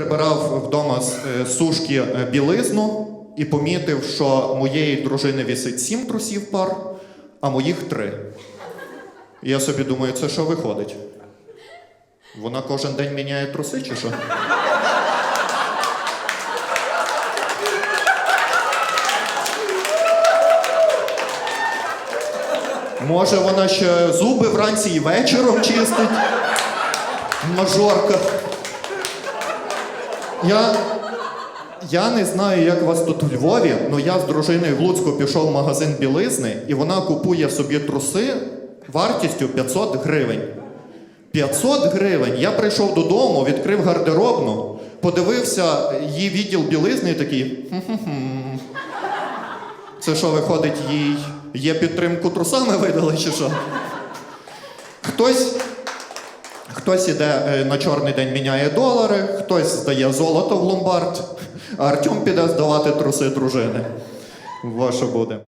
прибирав вдома з е, сушки е, білизну і помітив, що моєї дружини вісить сім трусів пар, а моїх три. Я собі думаю, це що виходить? Вона кожен день міняє труси чи що? Може, вона ще зуби вранці і вечором чистить. Мажорка. Я, я не знаю, як вас тут у Львові, але я з дружиною в Луцьку пішов в магазин білизни, і вона купує собі труси вартістю 500 гривень. 500 гривень. Я прийшов додому, відкрив гардеробну, подивився її відділ білизни і такий. «Хм-хм-хм». Це що, виходить, їй є підтримку трусами видали чи що? Хтось, хтось іде е, на чорний день міняє долари, хтось здає золото в ломбард, а Артем піде здавати труси дружини. Ваше буде.